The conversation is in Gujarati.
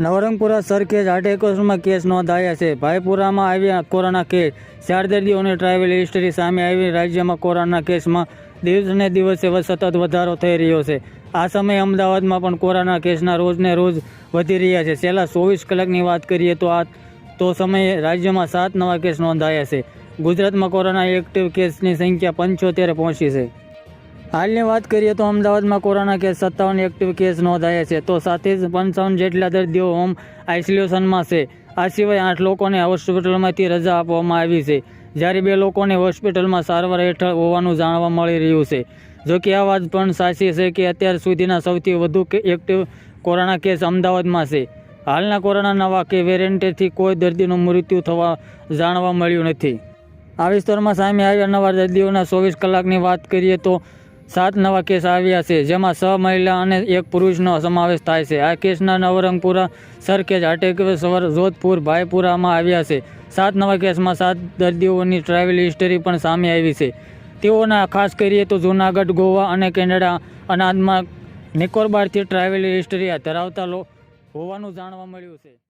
નવરંગપુરા સરખેજ એકોસમાં કેસ નોંધાયા છે. ભાઈપુરામાં આવ્યા કોરોના કેસ. ચાર દર્દીઓની ટ્રાવેલ હિસ્ટરી સામે આવી રાજ્યમાં કોરોના કેસમાં દિવસને દિવસે સતત વધારો થઈ રહ્યો છે. આ સમયે અમદાવાદમાં પણ કોરોના કેસના રોજને રોજ વધી રહ્યા છે. છેલ્લા ચોવીસ કલાકની વાત કરીએ તો આ તો સમયે રાજ્યમાં સાત નવા કેસ નોંધાયા છે. ગુજરાતમાં કોરોના એક્ટિવ કેસની સંખ્યા પંચોતેર પહોંચી છે. હાલની વાત કરીએ તો અમદાવાદમાં કોરોના કેસ, સત્તાવન એક્ટિવ કેસ નોંધાયા છે. તો સાથે જ પંચાવન જેટલા દર્દીઓ હોમ આઇસોલેશનમાં છે. આ સિવાય આઠ લોકોને હોસ્પિટલમાંથી રજા આપવામાં આવી છે. જ્યારે બે લોકોને હોસ્પિટલમાં સારવાર હેઠળ હોવાનું જાણવા મળી રહ્યું છે. જો કે આ વાત પણ સાચી છે કે અત્યાર સુધીના સૌથી વધુ એક્ટિવ કોરોના કેસ અમદાવાદમાં છે. હાલના કોરોના નવા કે વેરિયન્ટથી કોઈ દર્દીનું મૃત્યુ થવા જાણવા મળ્યું નથી. આ વિસ્તારમાં સામે આવ્યા નવા દર્દીઓના ચોવીસ કલાકની વાત કરીએ તો સાત નવા કેસ આવ્યા છે, જેમાં છ મહિલા અને એક પુરુષનો સમાવેશ થાય છે. આ કેસના નવરંગપુરા સરખેજ હાટેશ્વર જોધપુર ભાઈપુરામાં આવ્યા છે. સાત નવા કેસમાં સાત દર્દીઓની ટ્રાવેલ હિસ્ટરી પણ સામે આવી છે. તેઓના ખાસ કરીએ તો જૂનાગઢ, ગોવા અને કેનેડા અનાદમાં નિકોબારથી ટ્રાવેલ હિસ્ટરી ધરાવતા લો, હોવાનું જાણવા મળ્યું છે.